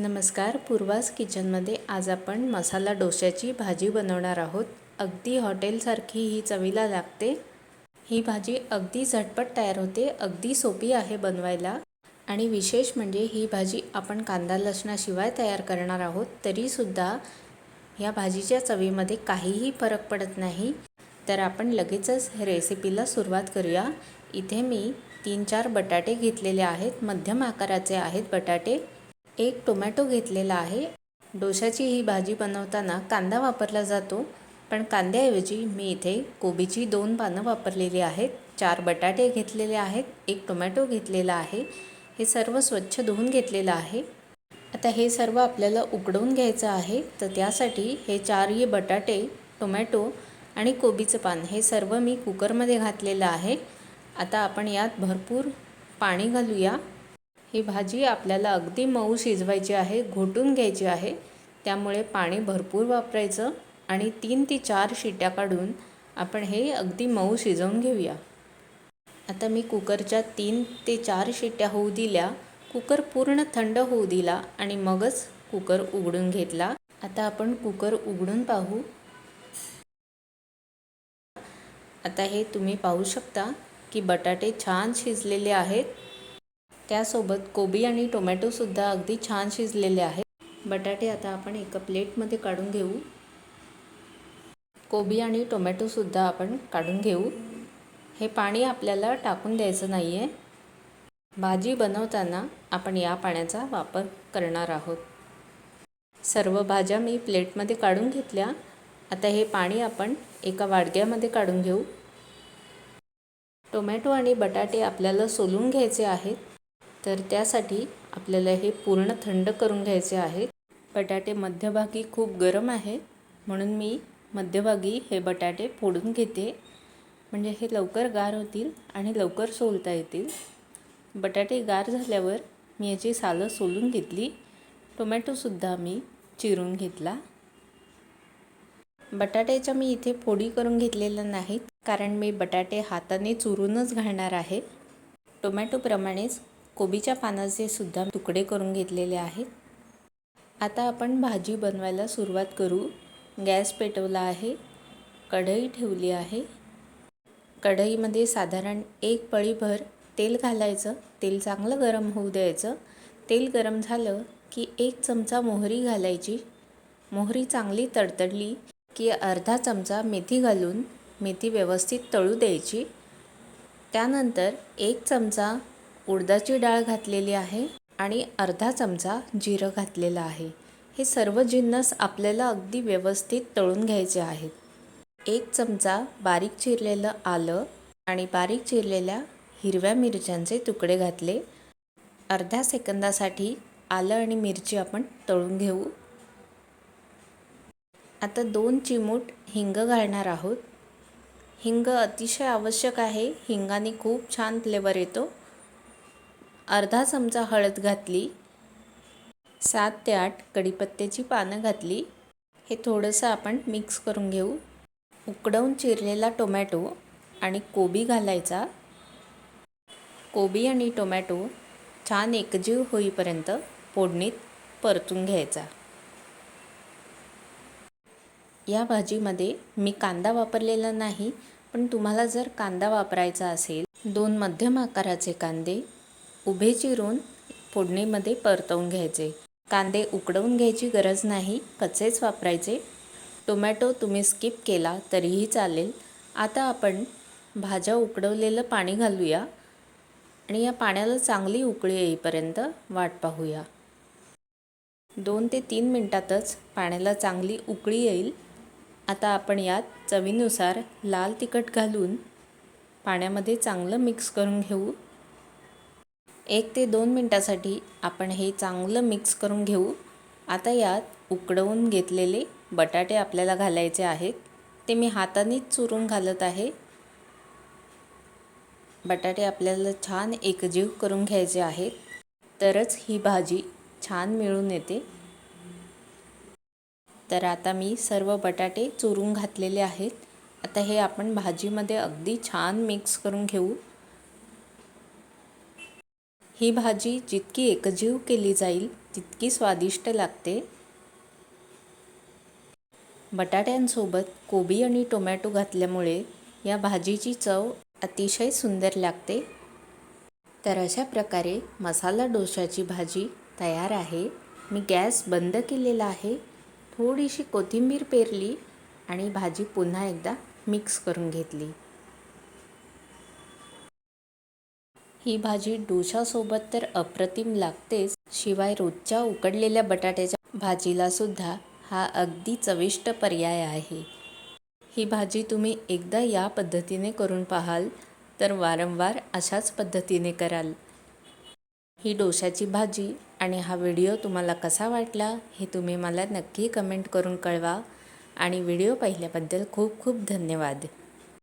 नमस्कार पूर्वास किचनमध्ये आज आपण मसाला डोश्याची भाजी बनवणार आहोत. अगदी हॉटेलसारखी ही चवीला लागते. ही भाजी अगदी झटपट तयार होते अगदी सोपी आहे बनवायला. आणि विशेष म्हणजे ही भाजी आपण कांदा लसणाशिवाय तयार करणार आहोत तरीसुद्धा ह्या भाजीच्या चवीमध्ये काहीही फरक पडत नाही. तर आपण लगेचच रेसिपीला सुरुवात करूया. इथे मी तीन चार बटाटे घेतलेले आहेत मध्यम आकाराचे आहेत बटाटे. एक टोमॅटो घेतलेला आहे. डोशाची ही भाजी बनवताना कांदा वापरला जातो पण कांद्याऐवजी मी इथे कोबीची दोन पानं वापरलेली आहेत. चार बटाटे घेतलेले आहेत एक टोमॅटो घेतलेला आहे. हे सर्व स्वच्छ धुवून घेतलेलं आहे. आता हे सर्व आपल्याला उकडवून घ्यायचं आहे. तर त्यासाठी हे चारही बटाटे टोमॅटो आणि कोबीचं पान हे सर्व मी कुकरमध्ये घातलेलं आहे. आता आपण यात भरपूर पाणी घालूया. ही भाजी आपल्याला अगदी मऊ शिजवायची आहे घोटून घ्यायची आहे. त्यामुळे पाणी भरपूर वापरायचं आणि तीन ते चार शिट्या काढून आपण हे अगदी मऊ शिजवून घेऊया. आता मी कुकरच्या तीन ते चार शिट्या होऊ दिल्या. कुकर पूर्ण थंड होऊ दिला आणि मगच कुकर उघडून घेतला. आता आपण कुकर उघडून पाहू. आता हे तुम्ही पाहू शकता की बटाटे छान शिजलेले आहेत. त्यासोबत कोबी आणि टोमॅटोसुद्धा अगदी छान शिजलेले आहेत. बटाटे आता आपण एका प्लेटमध्ये काढून घेऊ. कोबी आणि टोमॅटोसुद्धा आपण काढून घेऊ. हे पाणी आपल्याला टाकून द्यायचं नाही आहे भाजी बनवताना आपण या पाण्याचा वापर करणार आहोत. सर्व भाज्या मी प्लेटमध्ये काढून घेतल्या. आता हे पाणी आपण एका वाडग्यामध्ये काढून घेऊ. टोमॅटो आणि बटाटे आपल्याला सोलून घ्यायचे आहेत. तर त्यासाठी आपल्याला हे पूर्ण थंड करून घ्यायचे आहे. बटाटे मध्यभागी खूप गरम आहे. म्हणून मी मध्यभागी हे बटाटे फोडून घेते. म्हणजे हे लवकर गार होतील आणि लवकर सोलता येतील. बटाटे गार झाल्यावर मी याची सालं सोलून घेतली. टोमॅटोसुद्धा मी चिरून घेतला. बटाट्याच्या मी इथे फोडी करून घेतलेल्या नाहीत कारण मी बटाटे हाताने चुरूनच घालणार आहे. टोमॅटोप्रमाणेच कोबीच्या पानाचे सुद्धा तुकडे करून घेतलेले आहेत. आता आपण भाजी बनवायला सुरुवात करू. गॅस पेटवला आहे. कढई ठेवली आहे. कढईमध्ये साधारण एक पळीभर तेल घालायचं. तेल चांगलं गरम होऊ द्यायचं. तेल गरम झालं की एक चमचा मोहरी घालायची. मोहरी चांगली तडतडली की अर्धा चमचा मेथी घालून मेथी व्यवस्थित तळू द्यायची. त्यानंतर एक चमचा उडदाची डाळ घातलेली आहे आणि अर्धा चमचा जिरं घातलेलं आहे. हे सर्व जिन्नस आपल्याला अगदी व्यवस्थित तळून घ्यायचे आहेत. एक चमचा बारीक चिरलेलं आलं आणि बारीक चिरलेल्या हिरव्या मिरच्यांचे तुकडे घातले. अर्ध्या सेकंदासाठी आलं आणि मिरची आपण तळून घेऊ. आता दोन चिमूट हिंग घालणार आहोत. हिंग अतिशय आवश्यक आहे. हिंगाने खूप छान फ्लेवर येतो. अर्धा चमचा हळद घातली. सात ते आठ कढीपत्त्याची पानं घातली. हे थोडंसं आपण मिक्स करून घेऊ. उकडवून चिरलेला टोमॅटो आणि कोबी घालायचा. कोबी आणि टोमॅटो छान एकजीव होईपर्यंत फोडणीत परतून घ्यायचा. या भाजीमध्ये मी कांदा वापरलेला नाही पण तुम्हाला जर कांदा वापरायचा असेल दोन मध्यम आकाराचे कांदे उभे चिरून फोडणीमध्ये परतवून घ्यायचे. कांदे उकडवून घ्यायची गरज नाही कच्चेच वापरायचे. टोमॅटो तुम्ही स्किप केला तरीही चालेल. आता आपण भाज्या उकडवलेलं पाणी घालूया आणि या पाण्याला चांगली उकळी येईपर्यंत वाट पाहूया. दोन ते तीन मिनटातच पाण्याला चांगली उकळी येईल. आता आपण यात चवीनुसार लाल तिखट घालून पाण्यामध्ये चांगलं मिक्स करून घेऊ. एक ते दोन मिनटासाठी आपण हे चांगलं मिक्स करून घेऊ. आता यात उकडवून घेतलेले बटाटे आपल्याला घालायचे आहेत. ते मी हातानेच चुरून घालत आहे. बटाटे आपल्याला छान एकजीव करून घ्यायचे आहेत. तरच ही भाजी छान मिळून येते. तर आता मी सर्व बटाटे चुरून घातलेले आहेत. आता हे आपण भाजीमध्ये अगदी छान मिक्स करून घेऊ. ही भाजी जितकी एकजीव केली जाईल तितकी स्वादिष्ट लागते. बटाट्यांसोबत कोबी आणि टोमॅटो घातल्यामुळे या भाजीची चव अतिशय सुंदर लागते. तर अशा प्रकारे मसाला डोशाची भाजी तयार आहे. मी गॅस बंद केलेला आहे. थोडीशी कोथिंबीर पेरली आणि भाजी पुन्हा एकदा मिक्स करून घेतली. ही भाजी डोशासोबत तर अप्रतिम लागतेच. शिवाय रोजच्या उकडलेल्या बटाट्याच्या भाजीला सुद्धा हा अगदी चविष्ट पर्याय आहे. ही भाजी तुम्ही एकदा या पद्धतीने करून पाहाल तर वारंवार अशाच पद्धतीने कराल. ही डोशाची भाजी आणि हा व्हिडिओ तुम्हाला कसा वाटला हे तुम्ही मला नक्की कमेंट करून कळवा. आणि व्हिडिओ पाहिल्याबद्दल खूप खूप धन्यवाद.